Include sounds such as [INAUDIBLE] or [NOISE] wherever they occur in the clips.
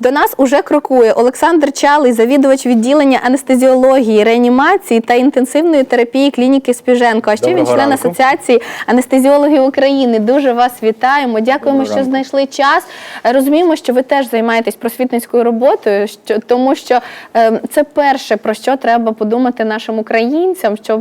До нас уже крокує Олександр Чалий, завідувач відділення анестезіології, реанімації та інтенсивної терапії клініки Спіженко. А ще він член ранку. Асоціації анестезіологів України. Дуже вас вітаємо. Дякуємо, Доброго що ранку. знайшли час. Розуміємо, що ви теж займаєтесь просвітницькою роботою, що тому що е, це перше про що треба подумати нашим українцям, щоб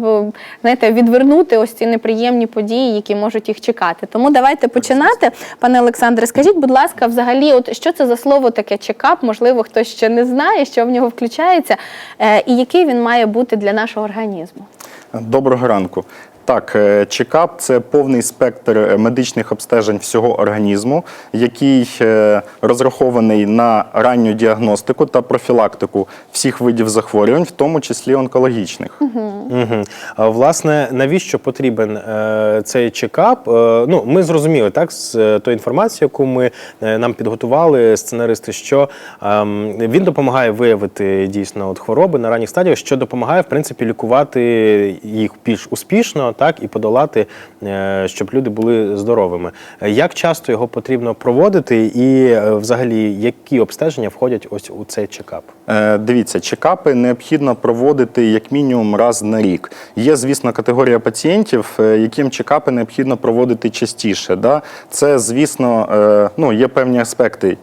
знаєте, відвернути ось ці неприємні події, які можуть їх чекати. Тому давайте починати. Пане Олександре, скажіть, будь ласка, взагалі, от що це за слово таке чекап? Можливо, хтось ще не знає, що в нього включається, е, і який він має бути для нашого організму. Доброго ранку. Так, е, чекап це повний спектр е, медичних обстежень всього організму, який е, розрахований на ранню діагностику та профілактику всіх видів захворювань, в тому числі онкологічних. Угу. Власне, навіщо потрібен е, цей чекап? Е, ну, ми зрозуміли так з е, тої інформації, яку ми е, нам підготували сценаристи, що ем, він допомагає виявити дійсно от хвороби на ранніх стадіях, що допомагає в принципі лікувати їх більш успішно, так і подолати, е, щоб люди були здоровими. Як часто його потрібно проводити, і е, взагалі які обстеження входять ось у цей чекап? Е, Дивіться, чекапи необхідно проводити як мінімум раз на рік. Є, звісно, категорія пацієнтів, яким чекапи необхідно проводити частіше. Да? Це, звісно, ну, є певні аспекти,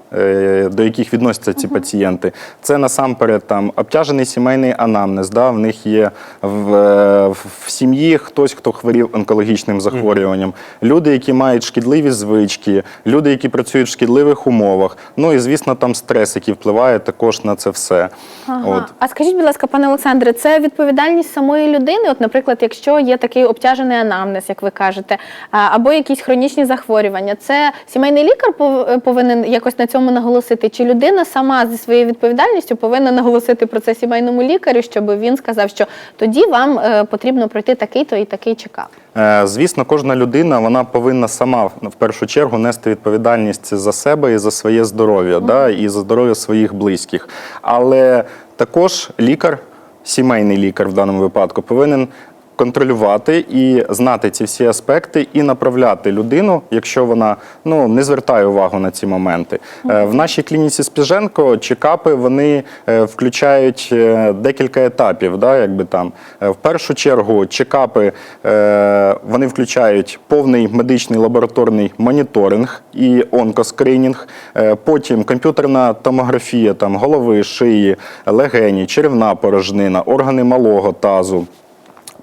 до яких відносяться ці пацієнти. Це насамперед там обтяжений сімейний анамнез. Да? В них є в, в сім'ї хтось, хто хворів онкологічним захворюванням, люди, які мають шкідливі звички, люди, які працюють в шкідливих умовах. Ну і звісно, там стрес, який впливає також на це все. Ага. От. А скажіть, будь ласка, пане Олександре, це відповідальність самої людини? От, наприклад, якщо є такий обтяжений анамнез, як ви кажете, або якісь хронічні захворювання, це сімейний лікар повинен якось на цьому наголосити? Чи людина сама зі своєю відповідальністю повинна наголосити про це сімейному лікарю, щоб він сказав, що тоді вам е, потрібно пройти такий-то і такий чекап? чекав? Звісно, кожна людина вона повинна сама в першу чергу нести відповідальність за себе і за своє здоров'я, да, і за здоров'я своїх близьких. Але також лікар, сімейний лікар в даному випадку, повинен контролювати і знати ці всі аспекти і направляти людину, якщо вона ну не звертає увагу на ці моменти. Е, В нашій клініці Спіженко чекапи вони е, включають е, декілька етапів. Да, якби там в першу чергу чекапи вони включають повний медичний лабораторний моніторинг і онкоскринінг, потім комп'ютерна томографія там голови, шиї, легені, черевна порожнина, органи малого тазу.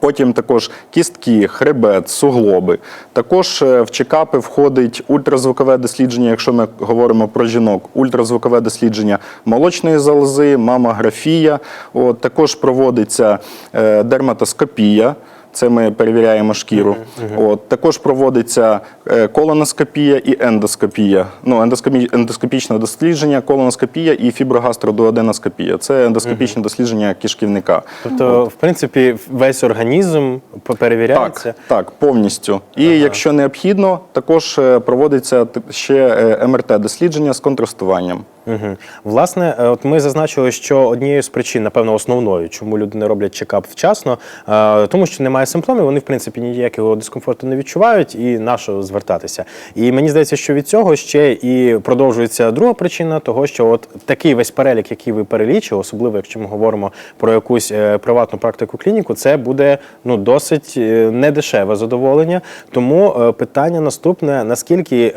Потім також кістки, хребет, суглоби. Також е, в чекапи входить ультразвукове дослідження, якщо ми говоримо про жінок, ультразвукове дослідження молочної залози, мамографія. От, також проводиться е, дерматоскопія. Це ми перевіряємо шкіру. От також проводиться е, колоноскопія і ендоскопія. Ну, ендоскопі... ендоскопічне дослідження, колоноскопія і фіброгастродуоденоскопія. Це ендоскопічне дослідження кишківника. Тобто, в принципі, весь організм перевіряється. Так, так, повністю. І якщо необхідно, також е, проводиться ще е, МРТ-дослідження з контрастуванням. Угу. Власне, е, от ми зазначили, що однією з причин, напевно, основною, чому люди не роблять чекап вчасно, е, тому що немає симптомів, вони в принципі ніякого дискомфорту не відчувають і на що звертатися. І мені здається, що від цього ще і продовжується друга причина, того що от такий весь перелік, який ви перелічили, особливо якщо ми говоримо про якусь е, приватну практику клініку, це буде ну досить недешеве задоволення. Тому питання наступне: наскільки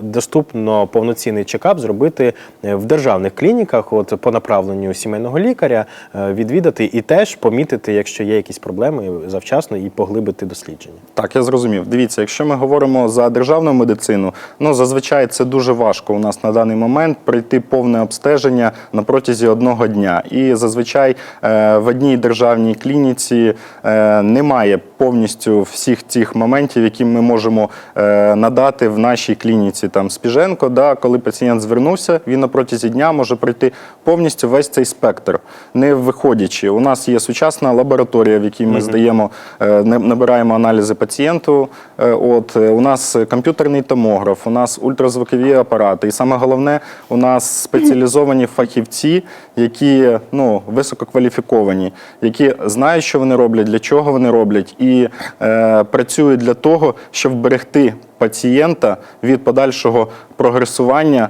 доступно повноцінний чекап зробити в державних клініках, от по направленню сімейного лікаря, е, відвідати і теж помітити, якщо є якісь проблеми завчасно, і поглибити дослідження. Так, я зрозумів. Дивіться, якщо ми говоримо за державну медицину, ну зазвичай це дуже важко у нас на даний момент пройти повне обстеження на протязі одного дня. І зазвичай е, в одній державній клініці е, немає повністю всіх цих моментів, які ми можемо е, надати в нашій клініці. Там Спіженко, да, коли пацієнт звернувся, він протязі дня може пройти повністю весь цей спектр, не виходячи. У нас є сучасна лабораторія, в якій ми здаємо, е, набираємо аналізи пацієнту. Е, От е, у нас комп'ютерний томограф, у нас ультразвукові апарати. І саме головне, у нас спеціалізовані фахівці, які ну висококваліфіковані, які знають, що вони роблять, для чого вони роблять, і е, працюють для того, щоб вберегти пацієнта від подальшого прогресування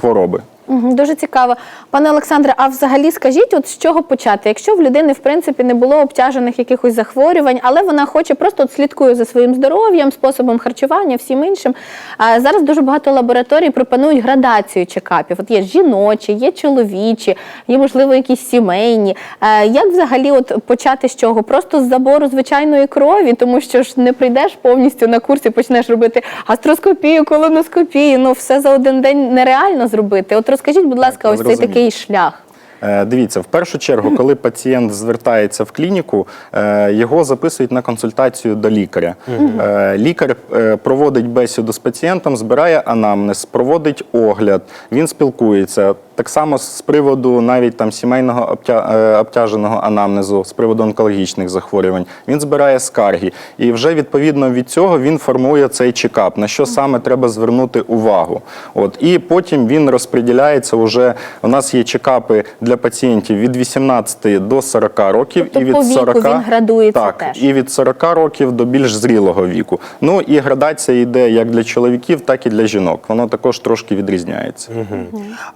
хвороби. Дуже цікаво. Пане Олександре, а взагалі скажіть, от з чого почати? Якщо в людини в принципі не було обтяжених якихось захворювань, але вона хоче просто от слідкує за своїм здоров'ям, способом харчування, всім іншим. А зараз дуже багато лабораторій пропонують градацію чекапів. От є жіночі, є чоловічі, є можливо якісь сімейні. Е, Як взагалі от почати з чого? Просто з забору звичайної крові, тому що ж не прийдеш повністю на курсі, почнеш робити гастроскопію, колоноскопію. Ну все за один день нереально зробити. От розкажіть, будь ласка, ось цей такий шлях. Е, Дивіться, в першу чергу, коли [CLEARS THROAT] пацієнт звертається в клініку, е, його записують на консультацію до лікаря. Е, Лікар проводить бесіду з пацієнтом, збирає анамнез, проводить огляд, він спілкується. Так само з приводу навіть там сімейного обтя- обтяженого анамнезу, з приводу онкологічних захворювань. Він збирає скарги. І вже відповідно від цього він формує цей чекап, на що саме треба звернути увагу. От і потім він розподіляється. Уже у нас є чекапи для пацієнтів від 18 до 40 років, Тобто і від по віку 40 він градується так, теж. і від 40 років до більш зрілого віку. Ну і градація йде як для чоловіків, так і для жінок. Воно також трошки відрізняється.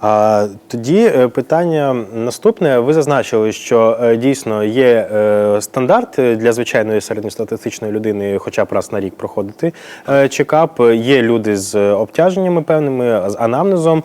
А тоді е, питання наступне. Ви зазначили, що е, дійсно є е, стандарт для звичайної середньостатистичної людини, хоча б раз на рік проходити чекап. Є люди з обтяженнями певними, з анамнезом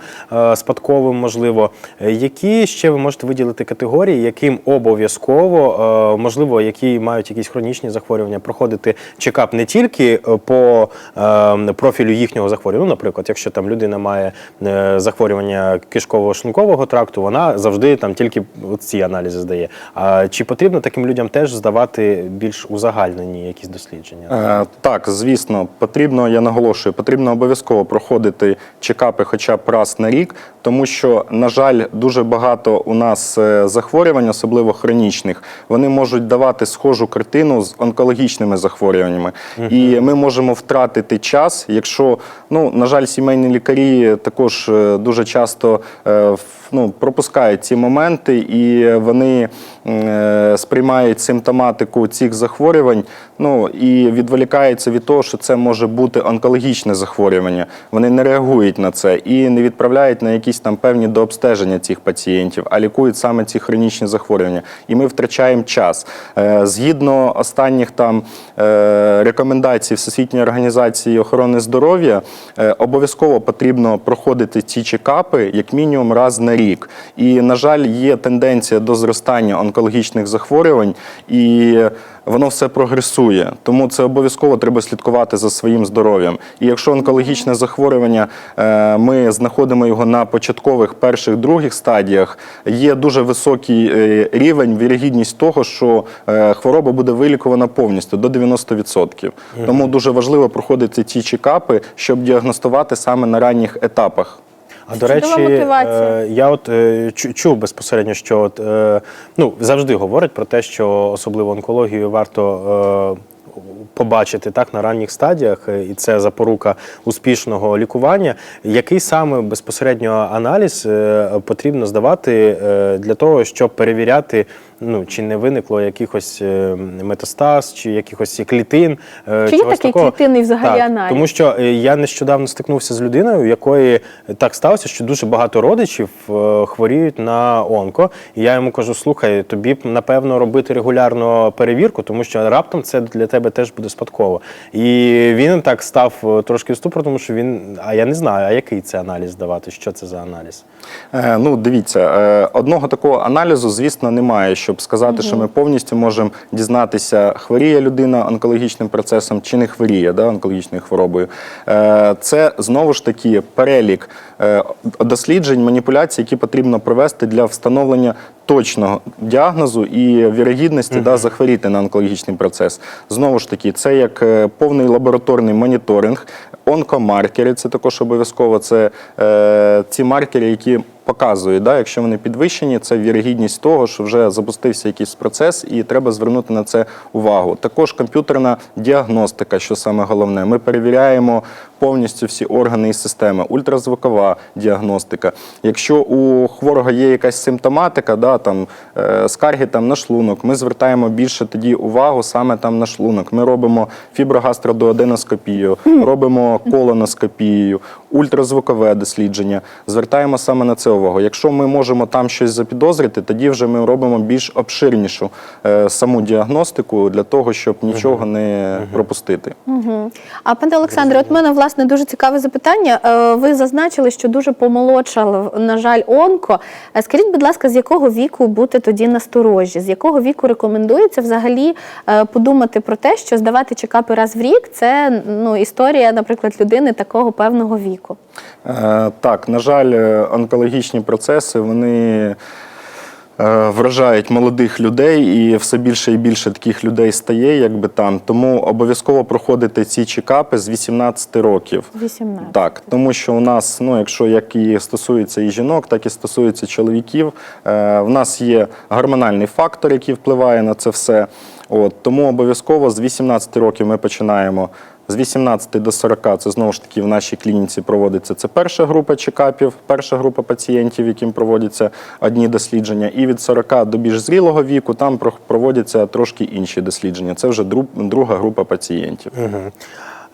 спадковим, можливо. Які ще ви можете виділити категорії, яким обов'язково, е, можливо, які мають якісь хронічні захворювання, проходити чекап не тільки е, по е, профілю їхнього захворювання. Ну, наприклад, якщо там людина має е, захворювання кишково-шлункового тракту, вона завжди там тільки ці аналізи здає. А чи потрібно таким людям теж здавати більш узагальнені якісь дослідження? Так, звісно, потрібно, я наголошую, потрібно обов'язково проходити чекапи хоча б раз на рік, тому що, на жаль, дуже багато у нас е, захворювань, особливо хронічних, вони можуть давати схожу картину з онкологічними захворюваннями. І ми можемо втратити час, якщо, ну, на жаль, сімейні лікарі також е, дуже часто е, в- ну, пропускають ці моменти, і вони е, сприймають симптоматику цих захворювань, ну і відволікаються від того, що це може бути онкологічне захворювання. Вони не реагують на це і не відправляють на якісь там певні дообстеження цих пацієнтів, а лікують саме ці хронічні захворювання. І ми втрачаємо час. Е, Згідно останніх там е, рекомендацій Всесвітньої організації охорони здоров'я, е, обов'язково потрібно проходити ці чекапи як мінімум раз на рік. І, на жаль, є тенденція до зростання онкологічних захворювань, і воно все прогресує. Тому це обов'язково треба слідкувати за своїм здоров'ям. І якщо онкологічне захворювання, е, ми знаходимо його на початкових перших других стадіях, є дуже високий е, рівень, вірогідність того, що е, хвороба буде вилікувана повністю до 90%. Тому дуже важливо проходити ці чекапи, щоб діагностувати саме на ранніх етапах. А до речі, мотивація. е, я от е, чу- чув безпосередньо, що от, е, ну, завжди говорять про те, що особливо онкологію варто. Побачити так на ранніх стадіях, і це запорука успішного лікування. Який саме безпосередньо аналіз потрібно здавати для того, щоб перевіряти, ну чи не виникло якихось е, метастаз, чи якихось клітин? е, Чи є такий такого? клітинний взагалі Так, аналіз? Тому що е, я нещодавно стикнувся з людиною, у якої так сталося, що дуже багато родичів хворіють на онко. І я йому кажу: слухай, тобі б напевно робити регулярно перевірку, тому що раптом це для тебе теж буде спадково. І він так став трошки в ступор, тому що він, а я не знаю, а який це аналіз здавати, що це за аналіз? Е, Ну, дивіться, е, одного такого аналізу, звісно, немає, щоб сказати, що ми повністю можемо дізнатися, хворіє людина онкологічним процесом чи не хворіє да, онкологічною хворобою. Е, Це знову ж таки перелік досліджень, маніпуляцій, які потрібно провести для встановлення точного діагнозу і вірогідності да, захворіти на онкологічний процес. Знову ж таки, це як повний лабораторний моніторинг, онкомаркери, це також обов'язково. Це е, ці маркери, які показують, да, якщо вони підвищені, це вірогідність того, що вже запустився якийсь процес, і треба звернути на це увагу. Також комп'ютерна діагностика, що саме головне. Ми перевіряємо повністю всі органи і системи, ультразвукова діагностика. Якщо у хворого є якась симптоматика, да, там, е, скарги там, на шлунок, ми звертаємо більше тоді увагу саме там на шлунок. Ми робимо фіброгастродуоденоскопію, робимо колоноскопію, ультразвукове дослідження. Звертаємо саме на це увагу. Якщо ми можемо там щось запідозрити, тоді вже ми робимо більш обширнішу е, саму діагностику для того, щоб нічого не пропустити. Мгм. А пане Олександре, от мене власне дуже цікаве запитання. Е, Ви зазначили, що дуже помолодшало, на жаль, онко. Е, Скажіть, будь ласка, з якого віку бути тоді насторожі? З якого віку рекомендується взагалі е, подумати про те, що здавати чекапи раз в рік це ну історія, наприклад, людини такого певного віку? Е, Так, на жаль, е, онкологічні процеси вони е, вражають молодих людей, і все більше і більше таких людей стає, якби там. Тому обов'язково проходити ці чекапи з 18 років. 18. Так, тому що у нас, ну якщо як і стосується і жінок, так і стосується чоловіків, е, в нас є гормональний фактор, який впливає на це все. От, тому обов'язково з 18 років ми починаємо. З 18 до 40 це знову ж таки в нашій клініці проводиться. Це перша група чекапів, перша група пацієнтів, яким проводяться одні дослідження. І від 40 до більш зрілого віку там про- проводяться трошки інші дослідження. Це вже друга група пацієнтів. Ем,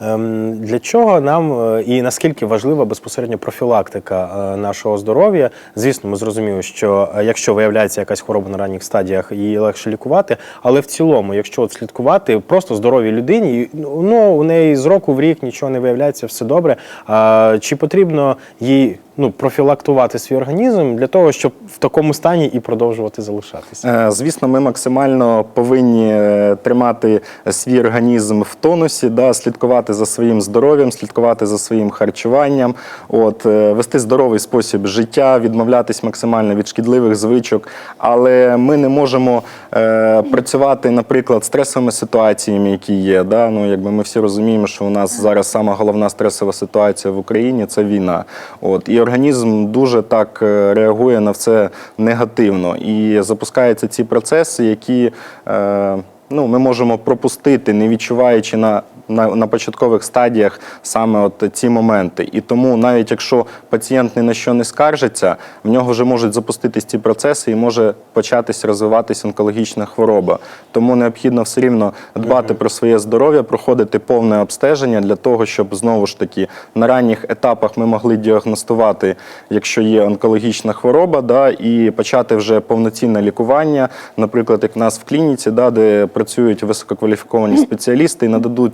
Для чого нам е, і наскільки важлива безпосередньо профілактика е, нашого здоров'я? Звісно, ми зрозуміли, що е, якщо виявляється якась хвороба на ранніх стадіях, її легше лікувати. Але в цілому, якщо от слідкувати просто здоровій людині, ну у неї з року в рік нічого не виявляється, все добре. А чи потрібно їй ну профілактувати свій організм для того, щоб в такому стані і продовжувати залишатися? Е, Звісно, ми максимально повинні е, тримати свій організм в тонусі, да, слідкувати за своїм здоров'ям, слідкувати за своїм харчуванням, от, е, вести здоровий спосіб життя, відмовлятись максимально від шкідливих звичок. Але ми не можемо е, працювати, наприклад, стресовими ситуаціями, які є. Да? Ну, якби ми всі розуміємо, що у нас зараз сама головна стресова ситуація в Україні це війна. От, і організм дуже так е, реагує на це негативно. І запускаються ці процеси, які е, ну, ми можемо пропустити, не відчуваючи на, на, на початкових стадіях саме от ці моменти. І тому, навіть якщо пацієнт ні на що не скаржиться, в нього вже можуть запуститись ці процеси і може початись розвиватись онкологічна хвороба. Тому необхідно все рівно дбати про своє здоров'я, проходити повне обстеження для того, щоб знову ж таки на ранніх етапах ми могли діагностувати, якщо є онкологічна хвороба, да, і почати вже повноцінне лікування, наприклад, як в нас в клініці, да, де працюють висококваліфіковані [CLEARS THROAT] спеціалісти і нададуть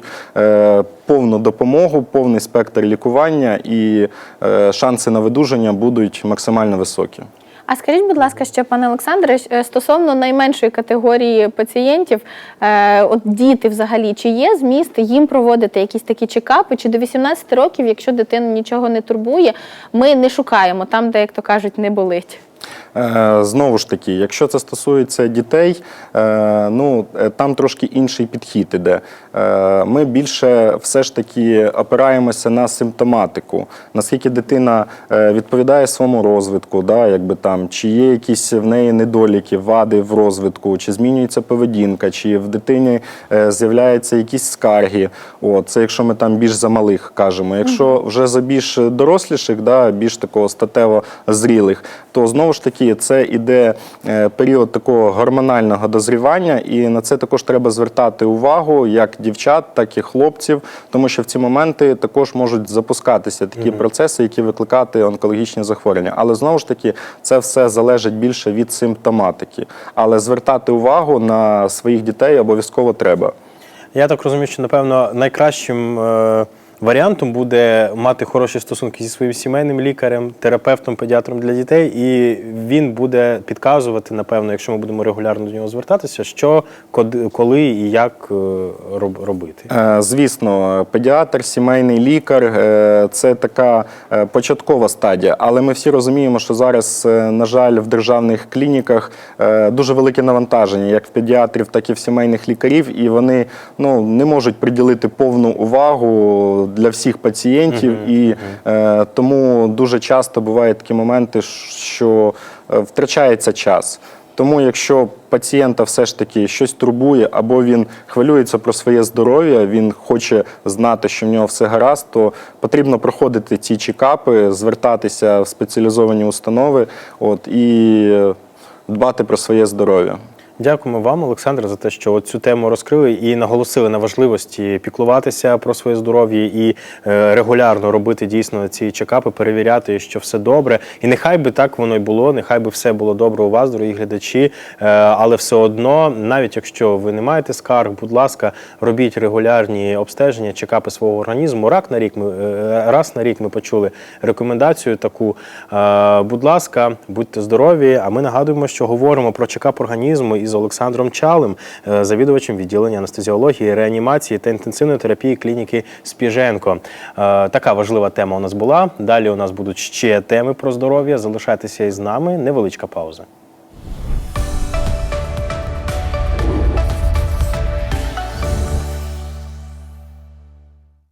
повну допомогу, повний спектр лікування, і е, шанси на видужання будуть максимально високі. А скажіть, будь ласка, ще пане Олександре, е, стосовно найменшої категорії пацієнтів, е, от діти взагалі, чи є зміст їм проводити якісь такі чекапи, чи до 18 років, якщо дитина нічого не турбує, ми не шукаємо там, де, як то кажуть, не болить. Е, Знову ж таки, якщо це стосується дітей, е, ну е, там трошки інший підхід іде. Ми більше все ж таки опираємося на симптоматику, наскільки дитина відповідає своєму розвитку, да, якби там, чи є якісь в неї недоліки, вади в розвитку, чи змінюється поведінка, чи в дитині з'являються якісь скарги. От, це якщо ми там більш за малих кажемо. Якщо вже за більш доросліших, да, більш такого статево зрілих, то знову ж таки це іде е, період такого гормонального дозрівання, і на це також треба звертати увагу як дівчат, так і хлопців, тому що в ці моменти також можуть запускатися такі процеси, які викликати онкологічні захворювання. Але знову ж таки, це все залежить більше від симптоматики. Але звертати увагу на своїх дітей обов'язково треба. Я так розумію, що напевно найкращим е, варіантом буде мати хороші стосунки зі своїм сімейним лікарем, терапевтом, педіатром для дітей, і він буде підказувати, напевно, якщо ми будемо регулярно до нього звертатися, що коли і як е, робити. Е, Звісно, педіатр, сімейний лікар е, це така початкова стадія. Але ми всі розуміємо, що зараз, на жаль, в державних клініках дуже велике навантаження, як в педіатрів, так і в сімейних лікарів, і вони ну, не можуть приділити повну увагу для всіх пацієнтів. І е, тому дуже часто бувають такі моменти, що е, втрачається час. Тому, якщо пацієнта все ж таки щось турбує, або він хвилюється про своє здоров'я, він хоче знати, що в нього все гаразд, то потрібно проходити ці чекапи, звертатися в спеціалізовані установи от, і дбати про своє здоров'я. Дякуємо вам, Олександр, за те, що цю тему розкрили і наголосили на важливості піклуватися про своє здоров'я і е, регулярно робити дійсно ці чекапи, перевіряти, що все добре. І нехай би так воно й було, нехай би все було добре у вас, дорогі глядачі. Е, але все одно, навіть якщо ви не маєте скарг, будь ласка, робіть регулярні обстеження, чекапи свого організму. Рак на рік ми е, раз на рік ми почули рекомендацію таку. Будь ласка, будьте здорові. А ми нагадуємо, що говоримо про чекап організму із Олександром Чалим, е, завідувачем відділення анестезіології, реанімації та інтенсивної терапії клініки Спіженко. Е, Така важлива тема у нас була. Далі у нас будуть ще теми про здоров'я. Залишайтеся із нами. Невеличка пауза.